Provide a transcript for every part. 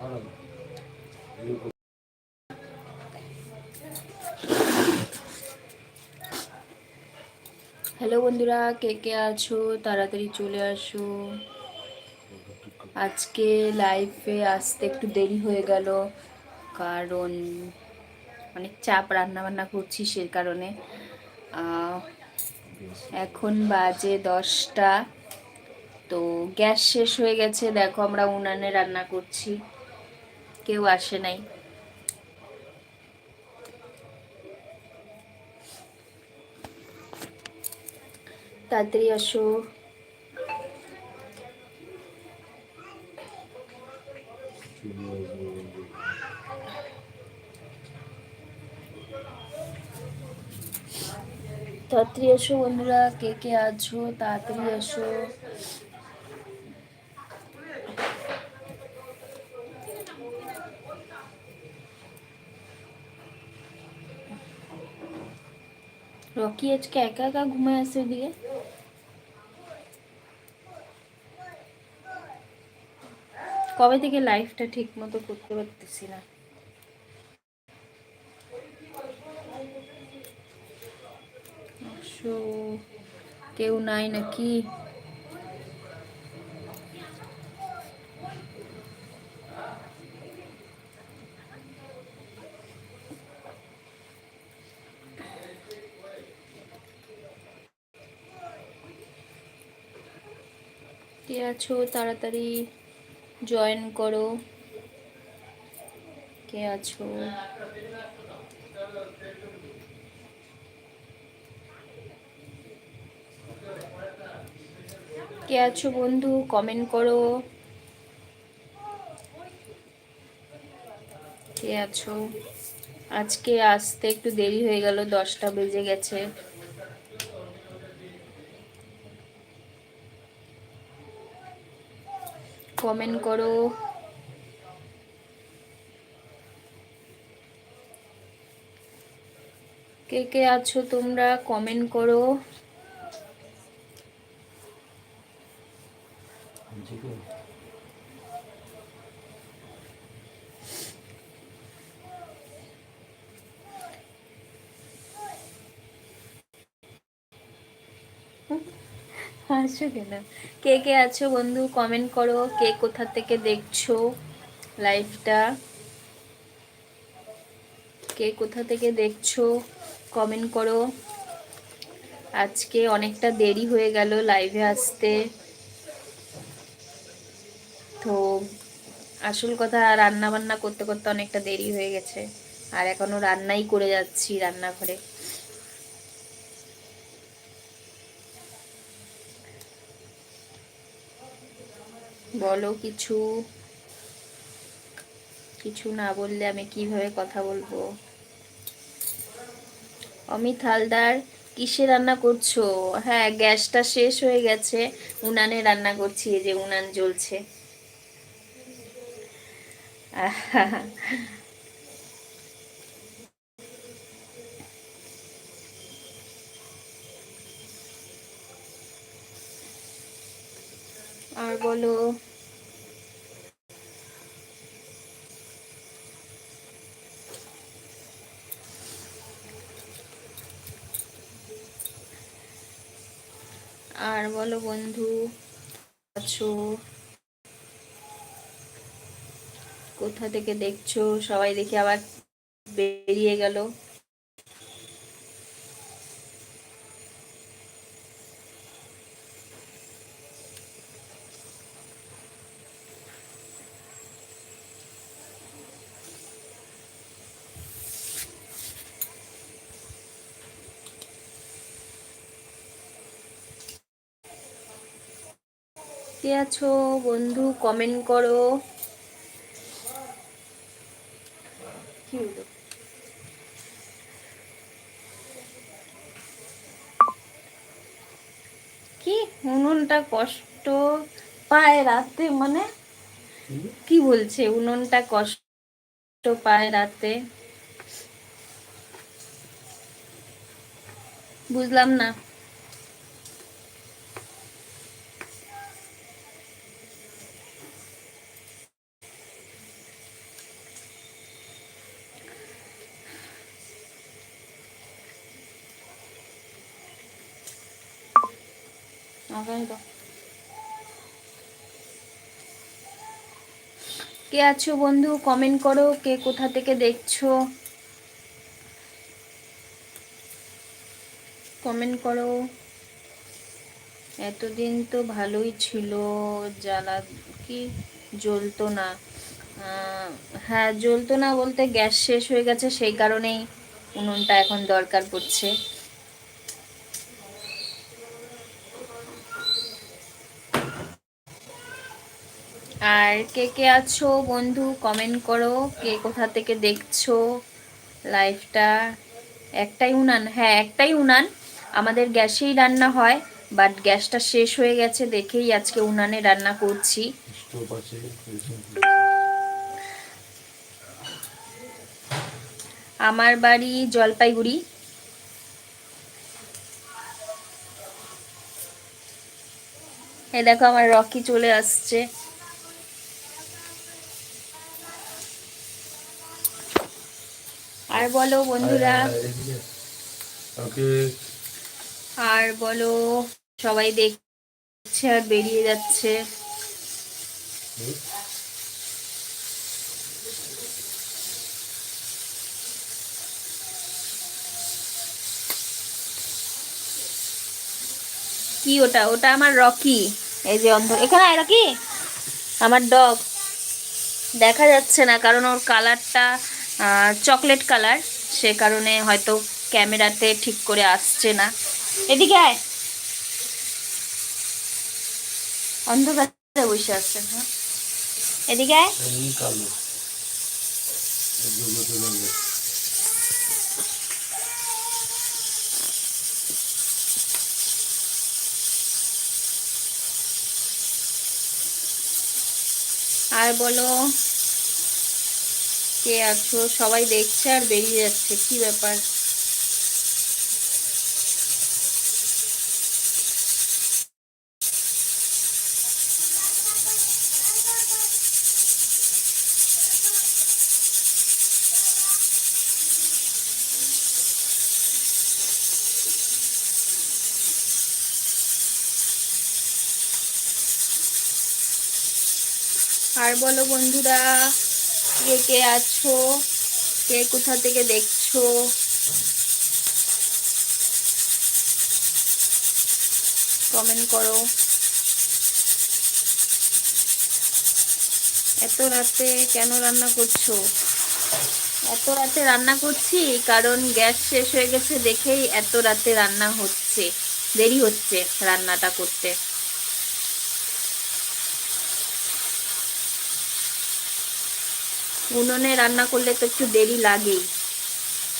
Hello বন্ধুরা, কে কে আছো? তাড়াতাড়ি চলে আসো। আজকে লাইফে আসতে একটু দেরি হয়ে গেল, কারণ অনেক চাপ রান্না বান্না করছি সে কারণে। এখন বাজে দশটা, তো গ্যাস শেষ হয়ে গেছে। দেখো আমরা উনানে রান্না করছি। কেউ আসে নাই। তাড়াতাড়ি আসো। তাড়াতাড়ি এসো বন্ধুরা কে কে আছো? তাড়াতাড়ি এসো রকি আজকে একা একা ঘুমায় আসে ওদিকে কবে থেকে লাইফটা ঠিক মতো করতে পারতেছি না? কেউ নাই নাকি? কে আছো? তাড়াতাড়ি জয়েন করো। কে আছো? কে আছো বন্ধু? কমেন্ট করো। কে আছো? আজকে আসতে একটু দেরি হয়ে গেল, দশটা বেজে গেছে। কমেন্ট করো। কে কে আছো তোমরা কমেন্ট করো। হাসো কেন? কে কে আছো বন্ধু? কমেন্ট করো। কে কোথা থেকে দেখছ লাইভটা কে কোথা থেকে দেখছ? কমেন্ট করো। আজকে অনেকটা দেরি হয়ে গেল লাইভে আসতে। তো আসল কথা রান্না বান্না করতে করতে অনেকটা দেরি হয়ে গেছে। আর এখনও রান্নাই করে যাচ্ছি রান্নাঘরে। বলো কিছু। কিছু না বললে আমি কীভাবে কথা বলব? অমিত হালদার, কিসে রান্না করছ? হ্যাঁ গ্যাসটা শেষ হয়ে গেছে। উনানে রান্না করছি যে উনান জ্বলছে। আর বলো। আর বলো বন্ধু আছো? কোথা থেকে দেখছ? সবাই দেখি আবার বেরিয়ে গেল। কে আছো? বন্ধু কমেন্ট করো। কি কি উনুনটা কষ্ট? পায় রাতে মানে? কি বলছে উনুনটা কষ্ট পায় রাতে? বুঝলাম না। আমাকে দাও কে আছো বন্ধু? কমেন্ট করো, কে কোথা থেকে দেখছ? কমেন্ট করো। এতদিন তো ভালোই ছিল, জ্বালা কি জ্বলতো না। হ্যাঁ জ্বলতো না বলতে গ্যাস শেষ হয়ে গেছে, সেই কারণেই উনুনটা এখন দরকার পড়ছে। আর কে কে আছো বন্ধু? কমেন্ট করো। কে কোথা থেকে দেখছ? লাইফটা একটাই উনান। হ্যাঁ একটাই উনান। আমাদের গ্যাসেই রান্না হয় বাট গ্যাসটা শেষ হয়ে গেছে দেখেই আজকে উনানে রান্না করছি। আমার বাড়ি জলপাইগুড়ি। এ দেখো, আমার রকি চলে আসছে। আর বলো বন্ধুরা। ওকে আর বলো সবাই দেখছে আর বেরিয়ে যাচ্ছে। কি ওটা? ওটা আমার রকি। এই যে অন্ধ এখানে আয় রকি। আমার ডগ। দেখা যাচ্ছে না কারণ ওর কালারটা চকলেট কালার সে কারণে হয়তো ক্যামেরাতে ঠিক করে আসছে না। এদিকে আয়। অন্ধকারে বসে আসছে হ্যাঁ। এদিকে আর বলো। কে আছো? সবাই দেখছে আর বেরিয়ে যাচ্ছে কি ব্যাপার? আর বলো বন্ধুরা কে কে আছো? কে কোথা থেকে দেখছ? কমেন্ট করো। এত রাতে কেন রান্না করছ? এত রাতে রান্না করছি কারণ গ্যাস শেষ হয়ে গেছে দেখেই এত রাতে রান্না হচ্ছে, দেরি হচ্ছে রান্নাটা করতে। উনুনে রান্না করলে তো একটু দেরি লাগেই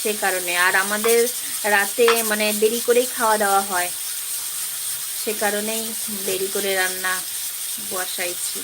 সে কারণে। আর আমাদের রাতে মানে দেরি করেই খাওয়া দাওয়া হয়। সে কারণেই দেরি করে রান্না বসাইছি।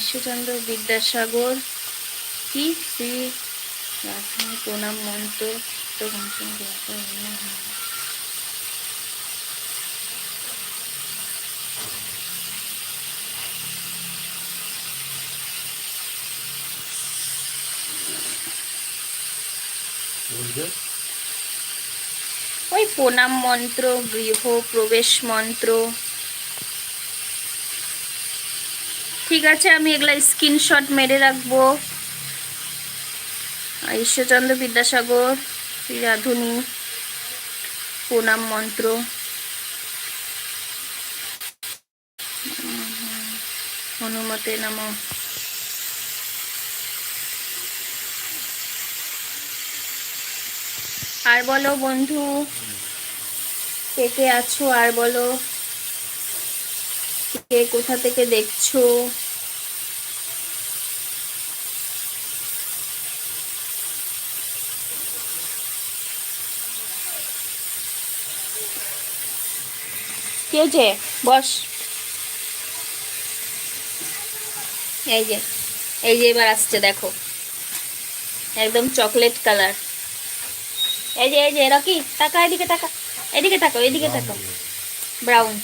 ঈশ্বরচন্দ্র বিদ্যাসাগর কি? শ্রী প্রণাম মন্ত্র তো ওই প্রণাম মন্ত্র গৃহ প্রবেশ মন্ত্র ঠিক আছে, আমি এগুলা স্ক্রিনশট মেরে রাখব। ঈশ্বরচন্দ্র বিদ্যাসাগর, রাধুনী, প্রণাম মন্ত্র। হনুমতে নম। আর বলো বন্ধু, কে কে আছো আর বলো। কে কোথা থেকে দেখছ? কি হয়েছে বস। এই যে এই যে এবার আসছে দেখো। একদম চকলেট কালার। এই যে এই যে রকি টাকা এদিকে টাকা এদিকে তাকো এদিকে তাকো ব্রাউন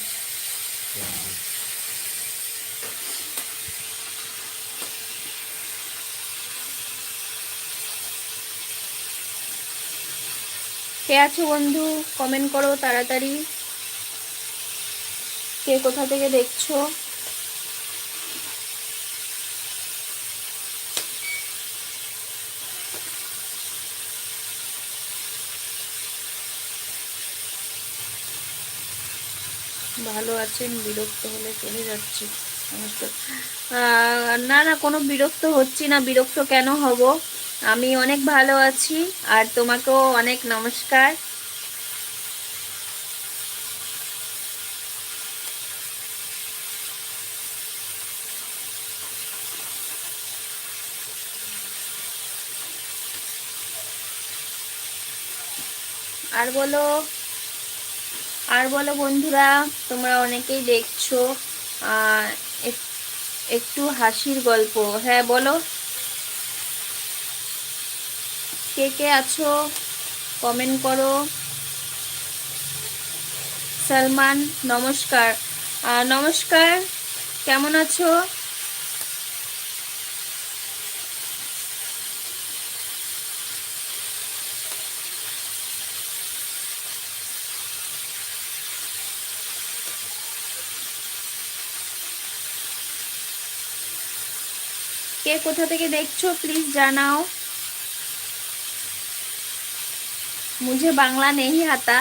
কে আছো বন্ধু? কমেন্ট করো তাড়াতাড়ি। কে কোথা থেকে দেখছ? ভালো আছেন বিরক্ত হলে চলে যাচ্ছি। আহ, না না কোনো বিরক্ত হচ্ছি না। বিরক্ত কেন হব? আমি অনেক ভালো আছি, আর তোমাকেও অনেক নমস্কার। আর বলো আর বলো বন্ধুরা, তোমরা অনেকেই দেখছ একটু হাসির গল্প। হ্যাঁ বলো। কে কে আছো? কমেন্ট করো। সালমান, নমস্কার। নমস্কার, কেমন আছো? কে কোথা থেকে দেখছ? প্লিজ জানাও। মুঝে বাংলা নেই হাতা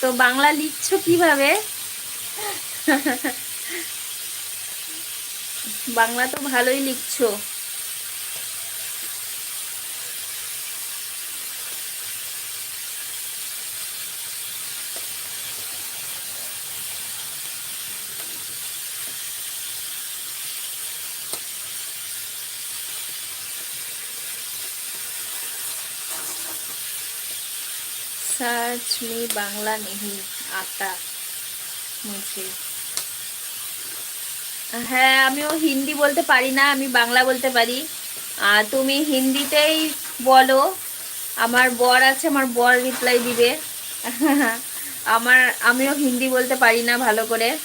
তো বাংলা লিখছো কীভাবে বাংলা তো ভালোই লিখছো সাজ মি বাংলা নেহি আটা মুঝে। হ্যাঁ আমিও হিন্দি বলতে পারি না, আমি বাংলা বলতে পারি। তুমি হিন্দিতেই বলো, আমার বর আছে, আমার বর রিপ্লাই দিবে। আমার, আমিও হিন্দি বলতে পারি না ভালো করে।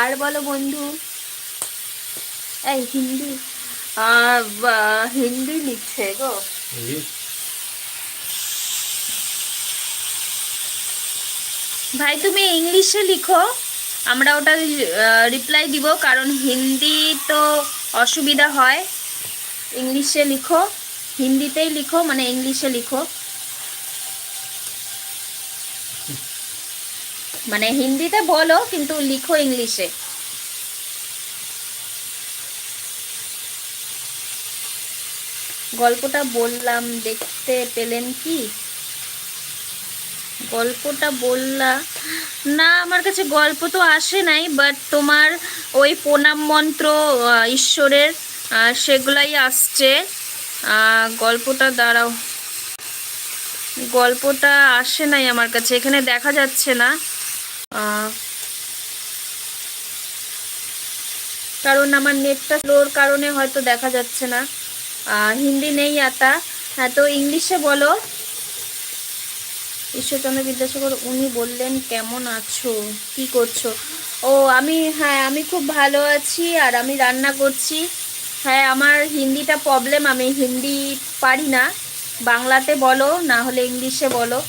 আর বলো বন্ধু। এই হিন্দি। হিন্দি লিখছে গো। ভাই তুমি ইংলিশে লিখো। আমরা ওটা রিপ্লাই দিব কারণ হিন্দি তো অসুবিধা হয়। ইংলিশে লিখো হিন্দিতেই লিখো মানে ইংলিশে লিখো। মানে হিন্দিতে বলো, কিন্তু লিখো ইংলিশে। গল্পটা বললাম, দেখতে পেলেন কি? গল্পটা বললা, না, আমার কাছে গল্প তো আসে নাই বাট তোমার ওই প্রণাম মন্ত্র ঈশ্বরের সেগুলাই আসছে। গল্পটা দাঁড়াও। গল্পটা আসে নাই আমার কাছে, এখানে দেখা যাচ্ছে না। কারণ আমার নেটটা স্লোর কারণে হয়তো দেখা যাচ্ছে না। হিন্দি নেই আতা। হ্যাঁ তো ইংলিশে বলো। ঈশ্বরচন্দ্র বিদ্যাসাগর, উনি বললেন, কেমন আছো? কি করছ? ও, আমি হ্যাঁ আমি খুব ভালো আছি আর আমি রান্না করছি। হ্যাঁ আমার হিন্দিটা প্রবলেম আমি হিন্দি পারি না। বাংলাতে বলো, না হলে ইংলিশে বলো।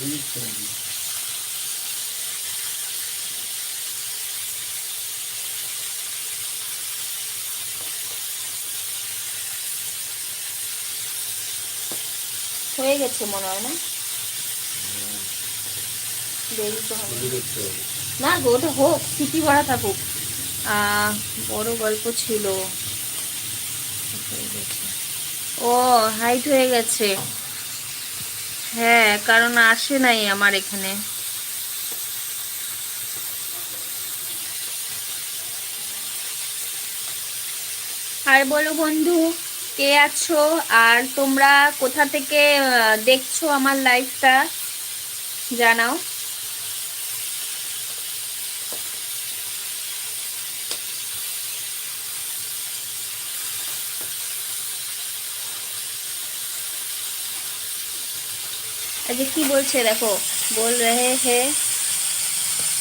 নাকি? হয়ে গেছে মনে হয় না না ওটা হোক সিটি ভরা থাকুক। বড় গল্প ছিল। ও হাইট হয়ে গেছে হ্যাঁ কারণ আসে নাই আমার এখানে। আর বলো বন্ধু, কে আছো? আর তোমরা কোথা থেকে দেখছ আমার লাইফটা জানাও। আজকে কি বলছে দেখো বল রহে হে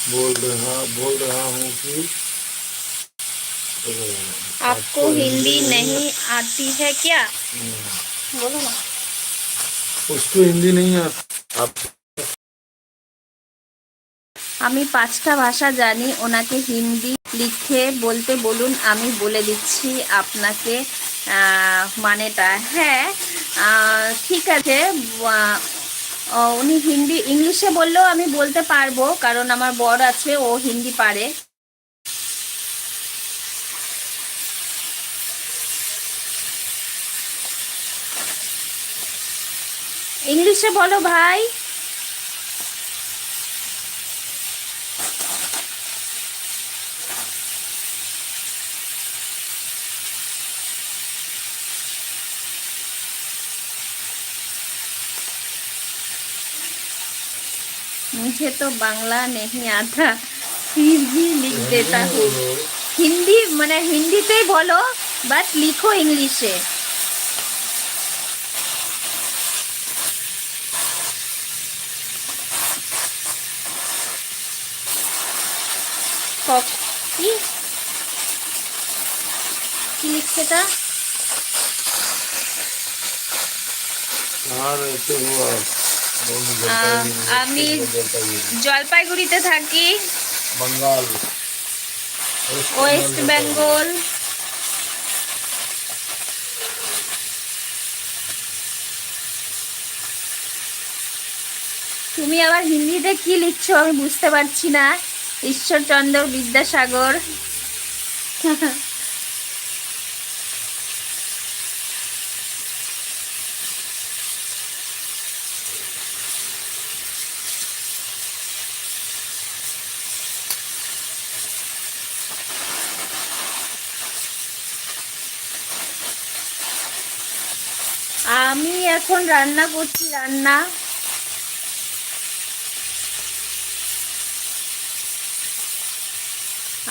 बोल रहा बोल रहा हूँ कि आपको हिंदी नहीं आती है क्या बोलो ना उसको हिंदी नहीं आती आप আমি পাঁচটা ভাষা জানি ওনাকে হিন্দি লিখে বলতে বলুন আমি বলে দিচ্ছি আপনাকে আহ, মানেটা হ্যাঁ আহ, ঠিক আছে আহ, ও, উনি হিন্দি, ইংলিশে বললেও আমি বলতে পারব, কারণ আমার বর আছে, ও হিন্দি পারে। ইংলিশে বলো ভাই। मुझे तो बांग्ला नहीं आता फिर भी लिख देता हूँ হিন্দি মানে হিন্দিতেই বলো বাট লিখো ইংলিশে ক- কি কি লিখছে এটা कहाँ रहते हो আমি জলপাইগুড়িতে থাকি। বাঙ্গাল ওয়েস্ট বেঙ্গল তুমি আবার হিন্দিতে কি লিখছো আমি বুঝতে পারছি না। ঈশ্বরচন্দ্র বিদ্যাসাগর। এখন রান্না করছি রান্না।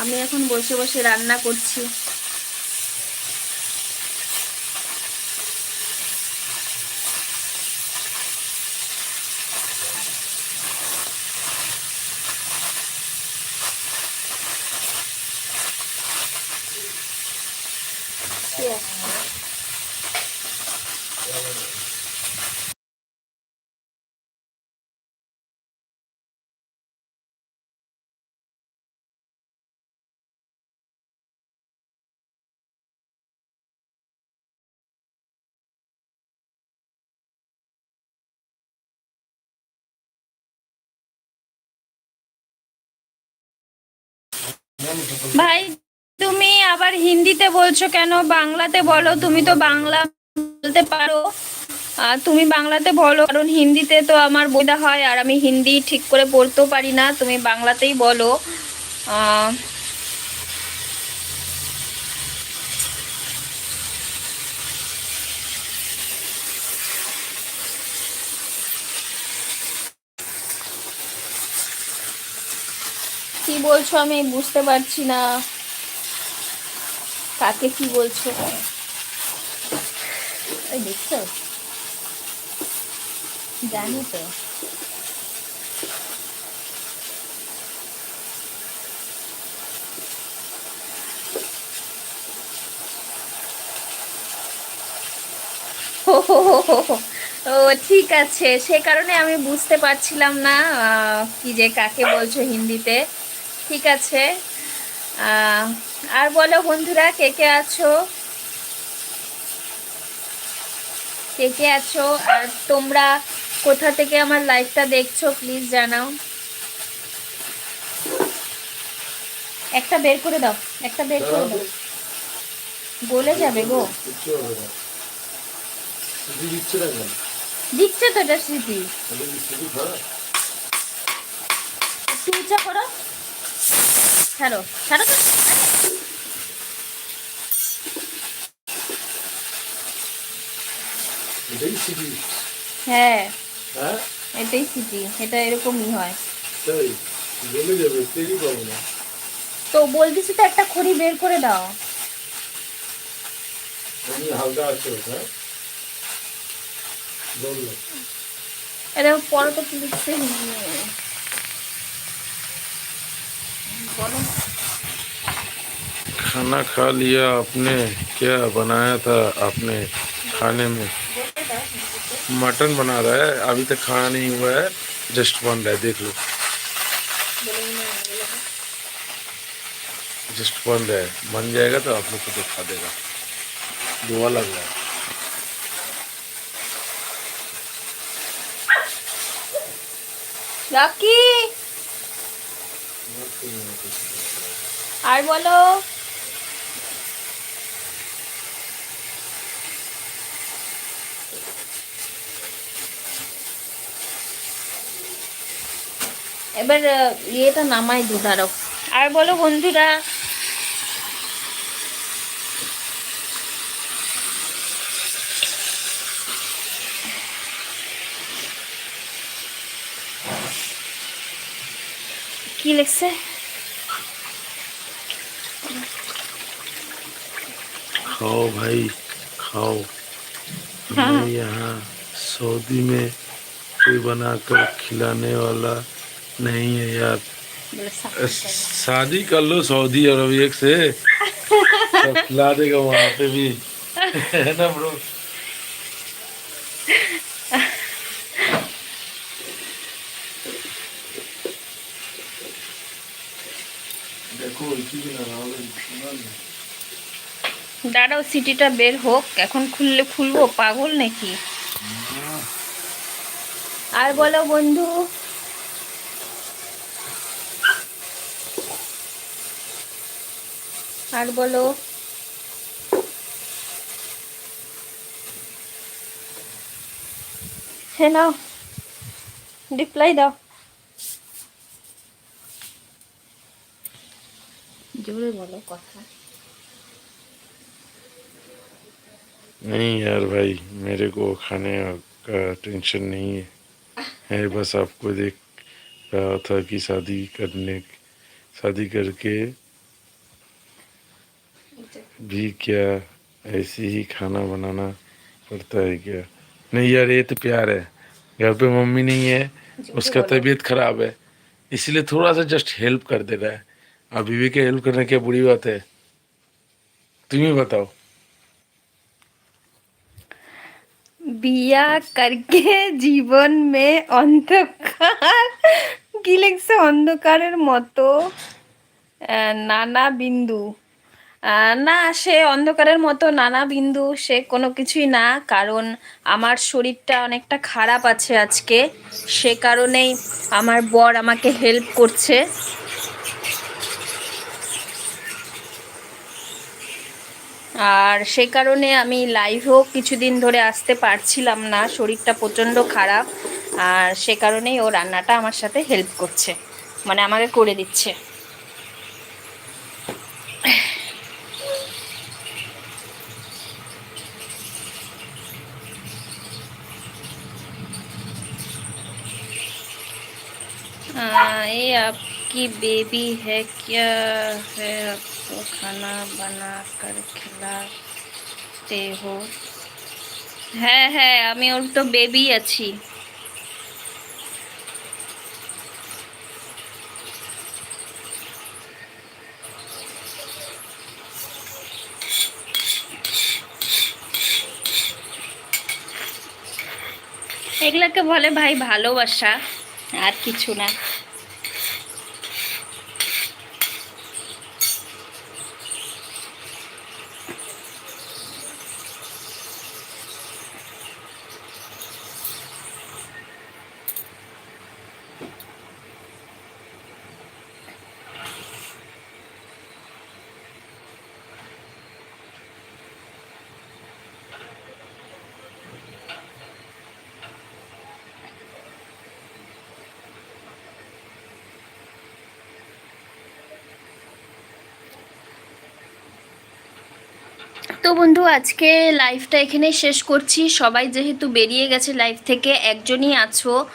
আমি এখন বসে বসে রান্না করছি। ভাই, তুমি আবার হিন্দিতে বলছো কেন? বাংলাতে বলো, তুমি তো বাংলা বলতে পারো। তুমি বাংলাতে বলো, কারণ হিন্দিতে তো আমার বোঝা হয়, আর আমি হিন্দি ঠিক করে পড়তেও পারি না, তুমি বাংলাতেই বলো। বলছো আমি বুঝতে পারছি না। কাকে কি বলছো? দেখছ? জানি তো। ও, ঠিক আছে। সে কারণে আমি বুঝতে পারছিলাম না কি যে কাকে বলছো হিন্দিতে। ঠিক আছে। আর বলো বন্ধুরা কে কে আছো? কে কে আছো? আর তোমরা কোথা থেকে আমার লাইফটা দেখছ প্লিজ জানাও। একটা বের করে দাও একটা বের করে দাও। বলে যাবে গো। দিচ্ছে তো এটা স্মৃতি। করো। ছাড়ো ছাড়ো তো। হ্যাঁ হ্যাঁ? এটাই এটা এরকমই হয়। তো বলতেছি তো একটা খড়ি বের করে দাও। এটা खाना खा लिया आपने, क्या बनाया था आपने खाने में? मटन बना रहा है, अभी तक खाना नहीं हुआ है, जस्ट बन रहा है, देख लो। जस्ट बन रहा है, बन जाएगा तो आप लोग को दिखा देगा। दुआ लग रहा है। Rocky! আর বলো। এবার ইয়েটা নামাই দু দাঁড়াও আর বলো বন্ধুরা। কি লিখছে? खाओ भाई खाओ। हाँ। हमें यहाँ सऊदी में कोई बनाकर खिलाने वाला नहीं है यार। शादी कर लो सऊदी अरबिया से। सब खिला देगा वहाँ पे भी। है ना ब्रो? देखो इसी के नाम দাঁড়াও সিটিটা বের হোক। এখন খুললে খুলবো পাগল নাকি? আর বলো বন্ধু। আর বলো। হ্যাঁ নাও রিপ্লাই দাও। জোরে বলো কথা। नहीं यार भाई मेरे को खाने का टेंशन नहीं है। है बस आपको देख रहा था कि शादी करने शादी करके भी क्या ऐसे ही खाना बनाना पड़ता है क्या? नहीं यार ये तो प्यार है। घर पे मम्मी नहीं है उसका तबीयत खराब है। इसलिए थोड़ा सा जस्ट हेल्प कर दे रहा है। अब बीवी के हेल्प करने क्या बुरी बात है? तुम ही बताओ। বিয়া করকে জীবন মে অন্ধকার কি লিখছে অন্ধকারের মতো নানা বিন্দু না সে অন্ধকারের মতো নানা বিন্দু সে কোনো কিছুই না, কারণ আমার শরীরটা অনেকটা খারাপ আছে আজকে। সে কারণেই আমার বর আমাকে হেল্প করছে। আর সে কারণে আমি লাইভেও কিছুদিন ধরে আসতে পারছিলাম না, শরীরটা প্রচণ্ড খারাপ, আর সে কারণেই ও রান্নাটা আমার সাথে হেল্প করছে মানে আমাকে করে দিচ্ছে। এই आपकी बेबी है क्या है आपको खाना बना कर खिलाते हो হ্যাঁ হ্যাঁ আমি ওর তো বেবি আছি এগুলাকে বলে ভাই ভালোবাসা আর কিছু না তো বন্ধু, আজকে লাইফটা এখানে শেষ করছি। সবাই যেহেতু বেরিয়ে গেছে লাইফ থেকে, একজনই আছো।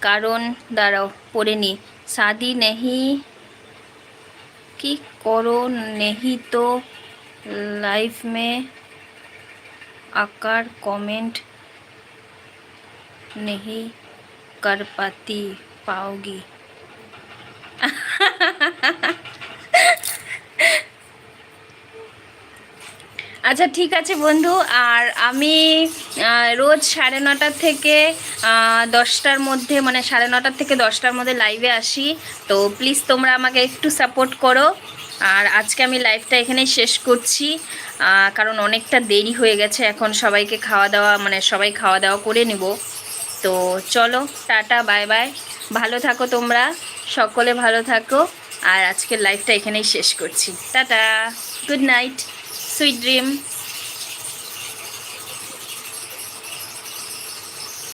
কারণ, দাঁড়াও, পড়ে নি। সাদি নেহি, কি করো নেহি তো? লাইফ মে আকার কমেন্ট নেহি कर পাওগি। আচ্ছা ঠিক আছে বন্ধু। আর আমি রোজ সাড়ে নটার থেকে দশটার মধ্যে মানে সাড়ে নটার থেকে দশটার মধ্যে লাইভে আসি। তো প্লিজ তোমরা আমাকে একটু সাপোর্ট করো। আর আজকে আমি লাইভটা এখানেই শেষ করছি। কারণ অনেকটা দেরি হয়ে গেছে। এখন সবাইকে খাওয়া দাওয়া মানে সবাই খাওয়া দাওয়া করে নেব। তো চলো, টাটা বাই বাই ভালো থাকো তোমরা। সকলে ভালো থাকো। আর আজকের লাইভটা এখানেই শেষ করছি। Tata. Good night sweet dream